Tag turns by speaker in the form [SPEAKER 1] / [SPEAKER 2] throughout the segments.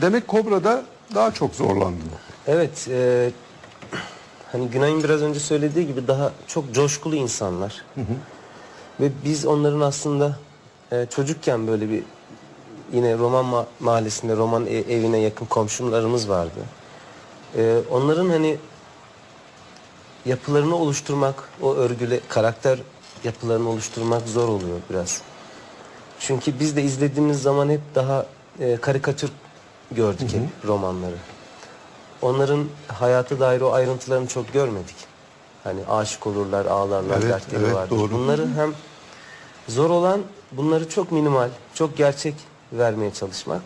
[SPEAKER 1] Demek Kobra'da daha çok zorlandın.
[SPEAKER 2] Evet, e, hani Günay'ın biraz önce söylediği gibi daha çok coşkulu insanlar. Ve biz onların aslında e, çocukken böyle bir yine Roman ma- mahallesinde Roman e- evine yakın komşularımız vardı. E, onların hani yapılarını oluşturmak, o örgüle karakter yapılarını oluşturmak zor oluyor biraz. Çünkü biz de izlediğimiz zaman hep daha e, karikatür gördük hep romanları. Onların hayata dair o ayrıntılarını çok görmedik. Hani aşık olurlar, ağlarlar,
[SPEAKER 1] Evet,
[SPEAKER 2] dertleri
[SPEAKER 1] evet,
[SPEAKER 2] vardır.
[SPEAKER 1] doğru.
[SPEAKER 2] Bunları hem zor olan bunları çok minimal, çok gerçek vermeye çalışmak.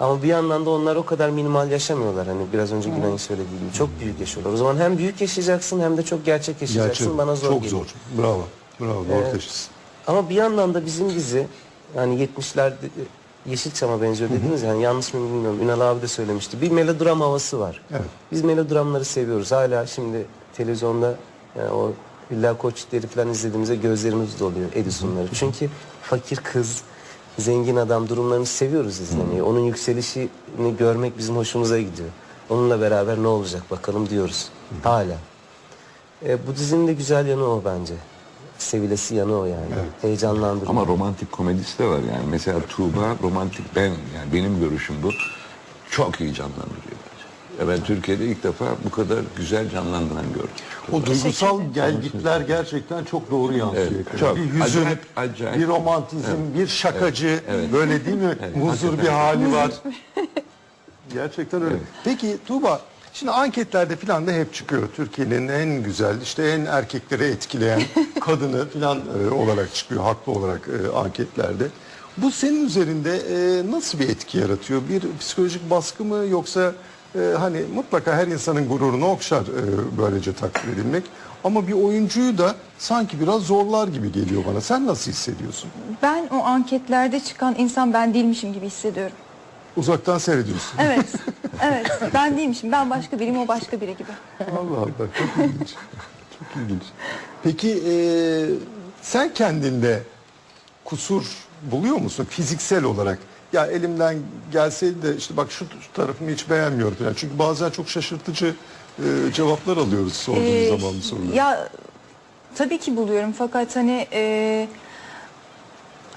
[SPEAKER 2] Ama bir yandan da onlar o kadar minimal yaşamıyorlar. Hani biraz önce Günay'ın söylediği gibi çok büyük yaşıyorlar. O zaman hem büyük yaşayacaksın hem de çok gerçek yaşayacaksın.
[SPEAKER 1] Gerçi
[SPEAKER 2] Bana zor
[SPEAKER 1] çok
[SPEAKER 2] geliyor.
[SPEAKER 1] zor. Bravo. Bravo. Doğru teşhis.
[SPEAKER 2] Ama bir yandan da bizim dizi yani 70'lerde Yeşilçam'a benziyor dediniz yani yanlış mı bilmiyorum. Ünal abi de söylemişti. Bir melodram havası var.
[SPEAKER 1] Evet.
[SPEAKER 2] Biz melodramları seviyoruz. Hala şimdi televizyonda yani o Hülya Koçitleri falan izlediğimizde gözlerimiz doluyor Edison'ları. Çünkü fakir kız, zengin adam durumlarını seviyoruz izlemeyi. Onun yükselişini görmek bizim hoşumuza gidiyor. Onunla beraber ne olacak bakalım diyoruz. Hala. E, bu dizinin de güzel yanı o bence. Sevilesi yanı o yani. Heyecanlandırıyor.
[SPEAKER 3] Ama romantik komedisi de var yani. Mesela Tuğba romantik ben yani benim görüşüm bu. Çok iyi canlandırıyor bence. Ya ben Türkiye'de ilk defa bu kadar güzel canlandıran gördüm.
[SPEAKER 1] O duygusal gelgitler gerçekten çok doğru yansıyor.
[SPEAKER 3] Evet, çok.
[SPEAKER 1] Bir hüzün,
[SPEAKER 3] Acayip, acayip.
[SPEAKER 1] bir romantizm, bir şakacı,
[SPEAKER 3] evet.
[SPEAKER 1] böyle değil mi?
[SPEAKER 3] Evet,
[SPEAKER 1] Huzur bir hali var. Gerçekten öyle. Peki Tuğba, şimdi anketlerde falan da hep çıkıyor. Türkiye'nin en güzel, işte en erkekleri etkileyen kadını falan e, olarak çıkıyor, haklı olarak e, anketlerde. Bu senin üzerinde e, nasıl bir etki yaratıyor? Bir psikolojik baskı mı yoksa e, hani mutlaka her insanın gururunu okşar e, böylece takdir edilmek. Ama bir oyuncuyu da sanki biraz zorlar gibi geliyor bana. Sen nasıl hissediyorsun?
[SPEAKER 4] Ben o anketlerde çıkan insan ben değilmişim gibi hissediyorum.
[SPEAKER 1] Uzaktan seyrediyorsun.
[SPEAKER 4] Evet, evet. Ben değilmişim. Ben başka biriyim, o başka biri gibi.
[SPEAKER 1] Allah Allah çok ilginç. Çok ilginç. Peki e, sen kendinde kusur buluyor musun fiziksel olarak? Ya elimden gelseydi de işte bak şu, tarafımı hiç beğenmiyorum falan. Çünkü bazen çok şaşırtıcı e, cevaplar alıyoruz sorduğumuz
[SPEAKER 4] Ee,
[SPEAKER 1] zaman bu.
[SPEAKER 4] Ya tabii ki buluyorum fakat hani e,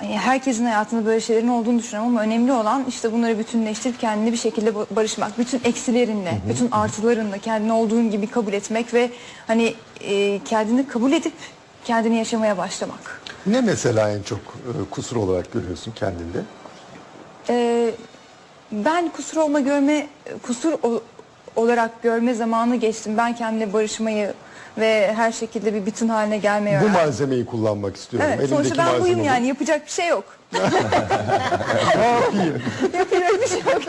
[SPEAKER 4] herkesin hayatında böyle şeylerin olduğunu düşünüyorum ama önemli olan işte bunları bütünleştirip kendini bir şekilde ba- barışmak. Bütün eksilerinle, bütün artılarınla kendini olduğun gibi kabul etmek ve hani e, kendini kabul edip kendini yaşamaya başlamak.
[SPEAKER 1] Ne mesela en çok e, kusur olarak görüyorsun kendinde?
[SPEAKER 4] Ee, ben kusur olma görme kusur o- olarak görme zamanı geçtim. Ben kendimle barışmayı ve her şekilde bir bütün haline gelmeyi
[SPEAKER 1] Bu malzemeyi kullanmak istiyorum.
[SPEAKER 4] Evet,
[SPEAKER 1] Elimdeki
[SPEAKER 4] sonuçta ben buyum
[SPEAKER 1] bu.
[SPEAKER 4] yani yapacak bir şey yok.
[SPEAKER 1] Ne yapayım?
[SPEAKER 4] Yapacak bir şey yok.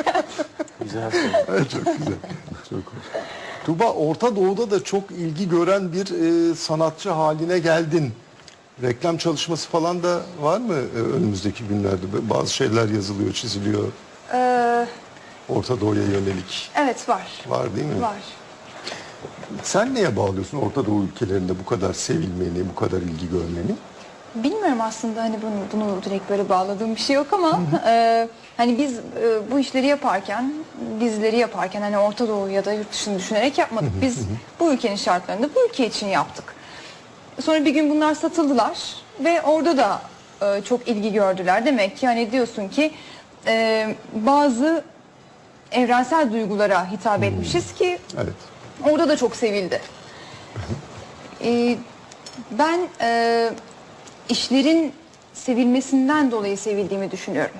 [SPEAKER 2] Güzel
[SPEAKER 1] çok güzel. Çok hoş. Tuba Orta Doğu'da da çok ilgi gören bir e, sanatçı haline geldin. Reklam çalışması falan da var mı e, önümüzdeki günlerde? Bazı şeyler yazılıyor, çiziliyor.
[SPEAKER 4] Ee,
[SPEAKER 1] Orta Doğu'ya yönelik
[SPEAKER 4] evet var.
[SPEAKER 1] var değil mi?
[SPEAKER 4] Var.
[SPEAKER 1] Sen neye bağlıyorsun Orta Doğu ülkelerinde bu kadar sevilmeni, bu kadar ilgi görmeni?
[SPEAKER 4] Bilmiyorum aslında hani bunu, bunu direkt böyle bağladığım bir şey yok ama e, hani biz e, bu işleri yaparken, dizileri yaparken hani Orta Doğu ya da yurt dışını düşünerek yapmadık. Biz bu ülkenin şartlarında bu ülke için yaptık. Sonra bir gün bunlar satıldılar ve orada da e, çok ilgi gördüler. Demek ki hani diyorsun ki e, bazı evrensel duygulara hitap etmişiz ki
[SPEAKER 1] Evet.
[SPEAKER 4] Orada da çok sevildi. Ee, ben e, işlerin sevilmesinden dolayı sevildiğimi düşünüyorum.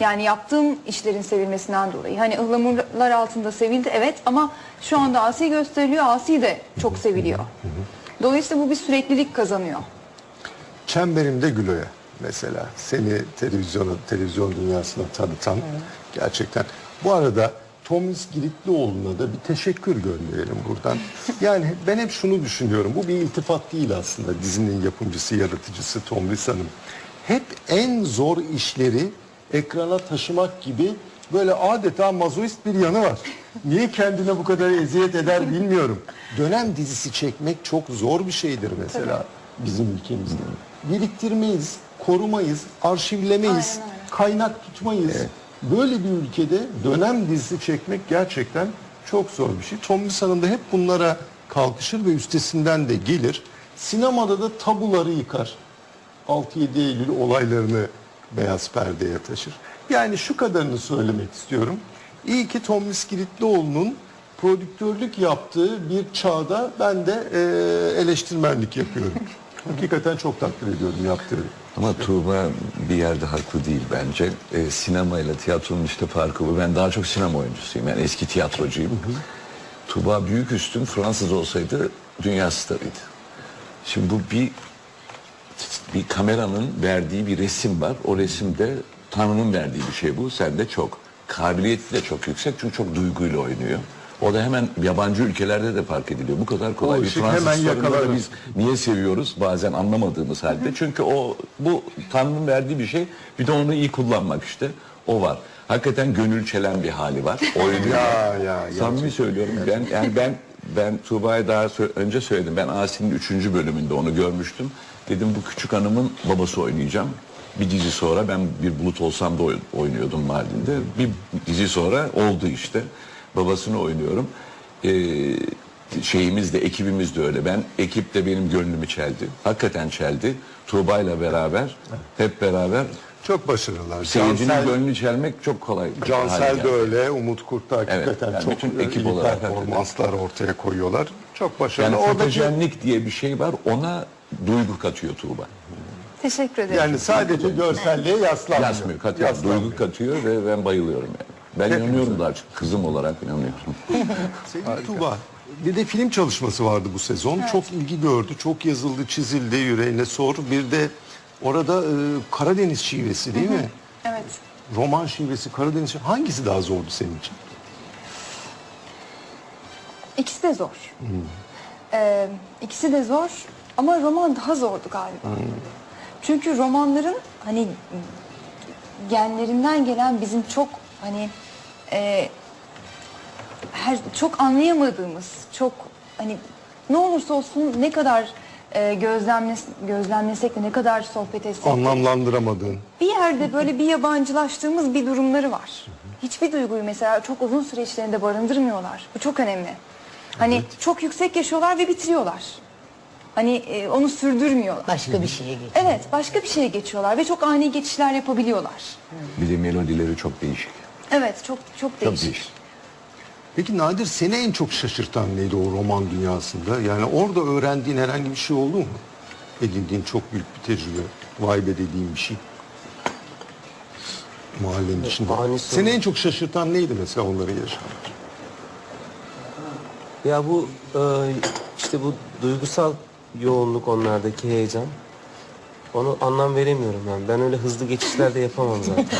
[SPEAKER 4] Yani yaptığım işlerin sevilmesinden dolayı. Hani ıhlamurlar altında sevildi evet ama şu anda Asi gösteriliyor. Asi de çok seviliyor. Dolayısıyla bu bir süreklilik kazanıyor.
[SPEAKER 1] Çemberimde Gülo'ya mesela seni televizyona, televizyon dünyasına tanıtan gerçekten. Bu arada Tomis Giritlioğlu'na da bir teşekkür gönderelim buradan. Yani ben hep şunu düşünüyorum. Bu bir iltifat değil aslında dizinin yapımcısı, yaratıcısı Tomris Hanım. Hep en zor işleri ekrana taşımak gibi böyle adeta mazoist bir yanı var. Niye kendine bu kadar eziyet eder bilmiyorum. Dönem dizisi çekmek çok zor bir şeydir mesela bizim ülkemizde. Biriktirmeyiz, korumayız, arşivlemeyiz,
[SPEAKER 4] Aynen öyle.
[SPEAKER 1] kaynak tutmayız. Böyle bir ülkede dönem dizisi çekmek gerçekten çok zor bir şey. Tom Hanım da hep bunlara kalkışır ve üstesinden de gelir. Sinemada da tabuları yıkar. 6-7 Eylül olaylarını beyaz perdeye taşır. Yani şu kadarını söylemek istiyorum. İyi ki Tom Miskilitlioğlu'nun prodüktörlük yaptığı bir çağda ben de eee, eleştirmenlik yapıyorum. Hakikaten çok takdir ediyorum yaptığı.
[SPEAKER 3] Ama Tuğba bir yerde haklı değil bence. E, sinemayla tiyatronun işte farkı bu. Ben daha çok sinema oyuncusuyum. Yani eski tiyatrocuyum. Tuğba büyük üstün Fransız olsaydı dünya starıydı. Şimdi bu bir bir kameranın verdiği bir resim var. O resimde Tanrı'nın verdiği bir şey bu. Sende çok. Kabiliyeti de çok yüksek çünkü çok duyguyla oynuyor. O da hemen yabancı ülkelerde de fark ediliyor. Bu kadar kolay.
[SPEAKER 1] O
[SPEAKER 3] bir
[SPEAKER 1] ışık
[SPEAKER 3] Fransız
[SPEAKER 1] hemen
[SPEAKER 3] starını da
[SPEAKER 1] yakalanır.
[SPEAKER 3] biz niye seviyoruz bazen anlamadığımız halde. Çünkü o bu Tanrı'nın verdiği bir şey. Bir de onu iyi kullanmak işte. O var. Hakikaten gönül çelen bir hali var. Oynuyor.
[SPEAKER 1] Ya, ya,
[SPEAKER 3] Samimi söylüyorum. Ben yani ben ben Tuğba'ya daha önce söyledim. Ben Asi'nin 3. bölümünde onu görmüştüm. Dedim bu küçük hanımın babası oynayacağım. Bir dizi sonra ben bir bulut olsam da oy- oynuyordum Mardin'de. Bir dizi sonra oldu işte. Babasını oynuyorum. Ee, şeyimiz de ekibimiz de öyle. Ben ekip de benim gönlümü çeldi. Hakikaten çeldi. Tuğba'yla beraber hep beraber
[SPEAKER 1] Çok başarılılar.
[SPEAKER 3] seyircinin
[SPEAKER 1] Cansel,
[SPEAKER 3] gönlünü çelmek çok kolay. bir hale
[SPEAKER 1] Cansel
[SPEAKER 3] geldi.
[SPEAKER 1] de öyle, Umut Kurt da hakikaten
[SPEAKER 3] yani
[SPEAKER 1] çok
[SPEAKER 3] bütün ekip
[SPEAKER 1] iyi
[SPEAKER 3] olarak
[SPEAKER 1] performanslar ortaya koyuyorlar. Çok başarılı.
[SPEAKER 3] Yani
[SPEAKER 1] Oradaki-
[SPEAKER 3] fotojenlik diye bir şey var. Ona duygu katıyor Tuğba.
[SPEAKER 4] Teşekkür ederim.
[SPEAKER 1] yani sadece görselliğe yaslanmıyor.
[SPEAKER 3] Yazmıyor, katıyor.
[SPEAKER 1] Yaslanmıyor.
[SPEAKER 3] Duygu katıyor ve ben bayılıyorum yani. Ben inanıyorum da açık. Kızım olarak inanıyorum.
[SPEAKER 1] Sevgili Tuğba, bir de film çalışması vardı bu sezon. Çok ilgi gördü, çok yazıldı, çizildi, yüreğine sor. Bir de orada e, Karadeniz şivesi değil mi?
[SPEAKER 4] Evet.
[SPEAKER 1] Roman şivesi, Karadeniz şivesi. Hangisi daha zordu senin için?
[SPEAKER 4] İkisi de zor. Ee, ikisi de zor ama roman daha zordu galiba. Çünkü romanların hani genlerinden gelen bizim çok hani e, her çok anlayamadığımız çok hani ne olursa olsun ne kadar e, gözlemles, gözlemlesek de ne kadar sohbet etsek de
[SPEAKER 1] Anlamlandıramadığın.
[SPEAKER 4] bir yerde böyle bir yabancılaştığımız bir durumları var. Hiçbir duyguyu mesela çok uzun süre içlerinde barındırmıyorlar. Bu çok önemli. Hani çok yüksek yaşıyorlar ve bitiriyorlar. Hani e, onu sürdürmüyorlar.
[SPEAKER 5] Başka bir şeye geç.
[SPEAKER 4] Evet, başka bir şeye geçiyorlar ve çok ani geçişler yapabiliyorlar.
[SPEAKER 3] Bir de melodileri çok değişik.
[SPEAKER 4] Evet, çok çok değişik.
[SPEAKER 3] değişik.
[SPEAKER 1] Peki Nadir seni en çok şaşırtan neydi o roman dünyasında? Yani orada öğrendiğin herhangi bir şey oldu mu? Edindiğin çok büyük bir tecrübe, vay be dediğin bir şey. Mahallenin içinde.
[SPEAKER 2] ani
[SPEAKER 1] Seni en çok şaşırtan neydi mesela onları yaşamak?
[SPEAKER 2] Ya bu e, işte bu duygusal yoğunluk onlardaki heyecan. Onu anlam veremiyorum ben. Ben öyle hızlı geçişler de yapamam zaten.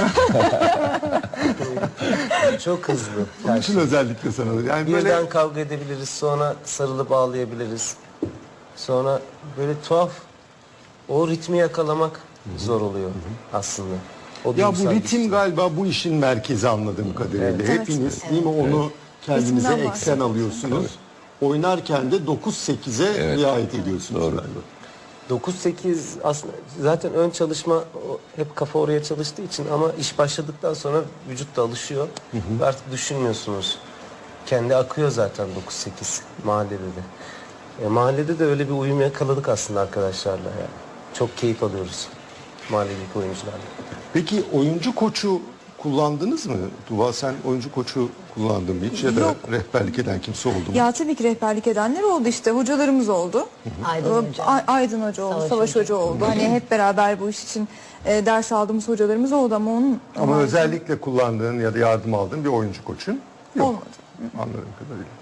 [SPEAKER 2] Çok hızlı.
[SPEAKER 1] Onun
[SPEAKER 2] her
[SPEAKER 1] için
[SPEAKER 2] şey.
[SPEAKER 1] özellikle sana. Yani
[SPEAKER 2] Birden
[SPEAKER 1] böyle
[SPEAKER 2] kavga edebiliriz, sonra sarılıp ağlayabiliriz. Sonra böyle tuhaf o ritmi yakalamak zor oluyor aslında. O
[SPEAKER 1] ya bu
[SPEAKER 2] duygusal
[SPEAKER 1] ritim
[SPEAKER 2] geçişler.
[SPEAKER 1] galiba bu işin merkezi anladığım kadarıyla.
[SPEAKER 2] Evet.
[SPEAKER 1] Hepiniz değil mi onu kendinize
[SPEAKER 4] Ritimden
[SPEAKER 1] eksen
[SPEAKER 4] bahsediyorsun.
[SPEAKER 1] alıyorsunuz. Oynarken de 9-8'e
[SPEAKER 3] Evet.
[SPEAKER 1] riayet ediyorsunuz
[SPEAKER 3] Doğru.
[SPEAKER 1] galiba.
[SPEAKER 2] 9-8 aslında zaten ön çalışma hep kafa oraya çalıştığı için ama iş başladıktan sonra vücut da alışıyor. Ve artık düşünmüyorsunuz. Kendi akıyor zaten 9-8 mahallede de. E, mahallede de öyle bir uyum yakaladık aslında arkadaşlarla yani. Çok keyif alıyoruz mahalledeki oyuncularla.
[SPEAKER 1] Peki oyuncu koçu kullandınız mı? Tuba sen oyuncu koçu kullandın mı hiç ya da
[SPEAKER 4] Yok.
[SPEAKER 1] rehberlik eden kimse oldu mu?
[SPEAKER 4] Ya tabii ki rehberlik edenler oldu işte. Hocalarımız oldu.
[SPEAKER 5] Aydın Hoca.
[SPEAKER 4] Ay- Aydın Hoca oldu,
[SPEAKER 5] Savaş
[SPEAKER 4] Savaş,
[SPEAKER 5] Hoca.
[SPEAKER 4] Hoca oldu. Hani hep beraber bu iş için e, ders aldığımız hocalarımız oldu ama onun
[SPEAKER 1] Ama özellikle kullandığın ya da yardım aldığın bir oyuncu koçun yok.
[SPEAKER 4] olmadı.
[SPEAKER 1] Anladığım kadarıyla.